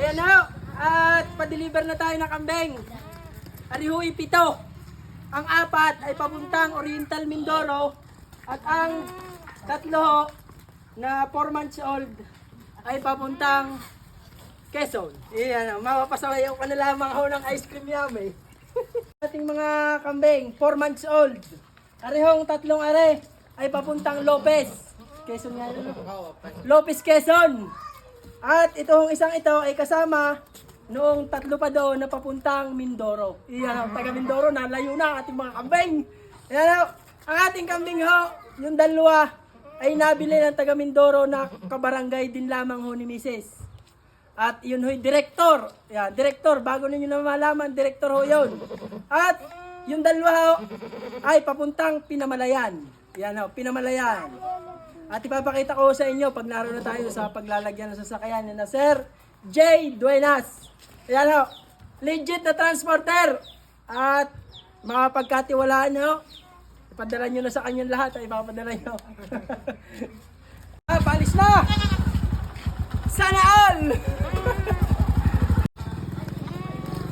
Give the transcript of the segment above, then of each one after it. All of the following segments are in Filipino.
Ayan na, at pa-deliver na tayo ng kambing. Arihui pito. Ang apat ay papuntang Oriental Mindoro at ang tatlo na 4 months old ay papuntang Quezon. Iyan, mapapasawayaw ka na lamang ako ng ice cream yummy. Ating mga kambing, 4 months old. Arehong tatlong are ay papuntang Lopez. Quezon nga yun. Lopez Quezon. At itong isang ito ay kasama noong tatlo pa doon na papuntang Mindoro. Iyan taga Mindoro, nalayo na ating mga kambing. Ayan ang ating kambing ho, yung dalawa ay nabili ng taga Mindoro na kabarangay din lamang ho ni Mrs. At yun ho'y director. Yan, director. Bago ninyo na malaman, director ho yun. At yung dalawa ho, ay papuntang Pinamalayan. Yan ho, Pinamalayan. At ipapakita ko sa inyo pag naroon na tayo sa paglalagyan ng sasakyan ni na Sir J. Duenas. Yan ho, legit na transporter. At mga pagkatiwalaan nyo, ipadala nyo na sa kanyang lahat ay ipapadala nyo. ah, palis na! Sana all!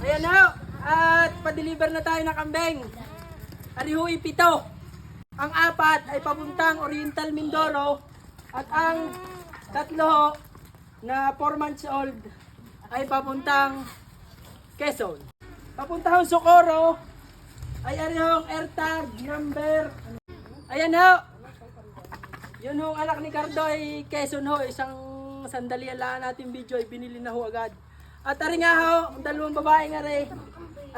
Ayan na, at pa-deliver na tayo ng kambing. Arihui pito. Ang apat ay papuntang Oriental Mindoro at ang tatlo na 4 months old ay papuntang Quezon. Papuntang Socorro ay arihong AirTag number Ayan ho. Yun ho, anak ni Cardo ay Quezon ho. Isang sandali lang natin video ay binili na ho agad. At aring nga ho, ang dalawang babae nga rin.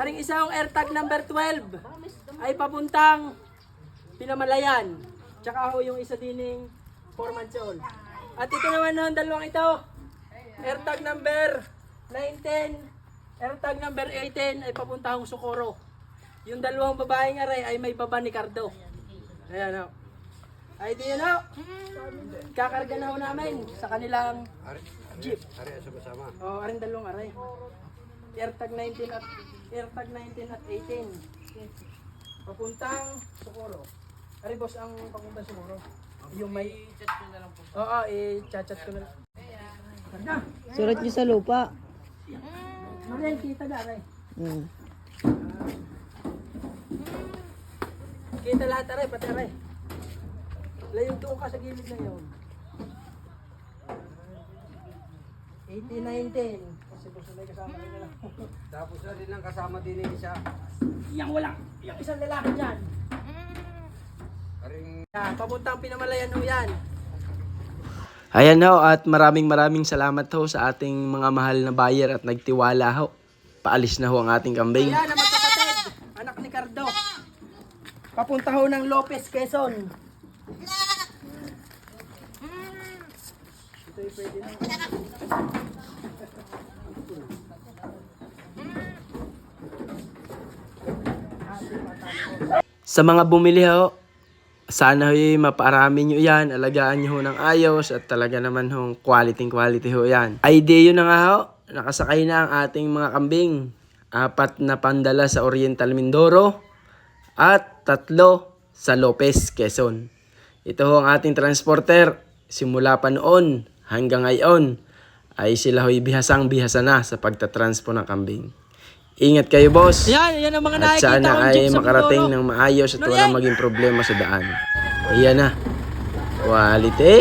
Aring isang AirTag number 12 ay papuntang Pinamalayan. Tsaka ho yung isa dining 4 months old. At ito naman ho, ang dalawang ito. AirTag number 19, AirTag number 18 ay papuntang Socorro. Yung dalawang babae nga rin ay may baba ni Cardo. Ayan o. Ay di yun o. Kakarga na ho namin sa kanilang jeep. Ari sa kasama. O, aring dalawang aray. AirTag 19 at AirTag 19 at 18. Papuntang Socorro. Ari boss ang papuntang Socorro. Yung may chat ko na lang po. Oo, i-chat ko na lang. Surat niyo sa lupa. Maray, kita na aray. Hmm. Kita lahat aray, pati aray. Layong doon ka sa gilid na yun. 18-19. Kasi na may kasama rin lang. Tapos na din ang kasama din yung isa. Yang wala. Yung isang lalaki dyan. Papuntang pinamalayan ho yan. Ayan ho at maraming maraming salamat ho sa ating mga mahal na buyer at nagtiwala ho. Paalis na ho ang ating kambing. Ayan ang magkapatid. Anak ni Cardo. Papunta ho ng Lopez, Quezon. Ito yung pwede na. Sa mga bumili ho, sana ho mapaarami nyo yan, alagaan nyo ho ng ayos at talaga naman ho quality quality ho yan. Yun na nga ho, nakasakay na ang ating mga kambing. Apat na pandala sa Oriental Mindoro at tatlo sa Lopez, Quezon. Ito ho ang ating transporter. Simula pa noon hanggang ngayon ay sila ho'y bihasang bihasa na sa pagtatranspo ng kambing. Ingat kayo boss! Yan, yan ang mga At nakikita sana kong ay jeep sa makarating Mindoro. ng maayos at walang yan? maging problema sa daan. Ayan na. Quality.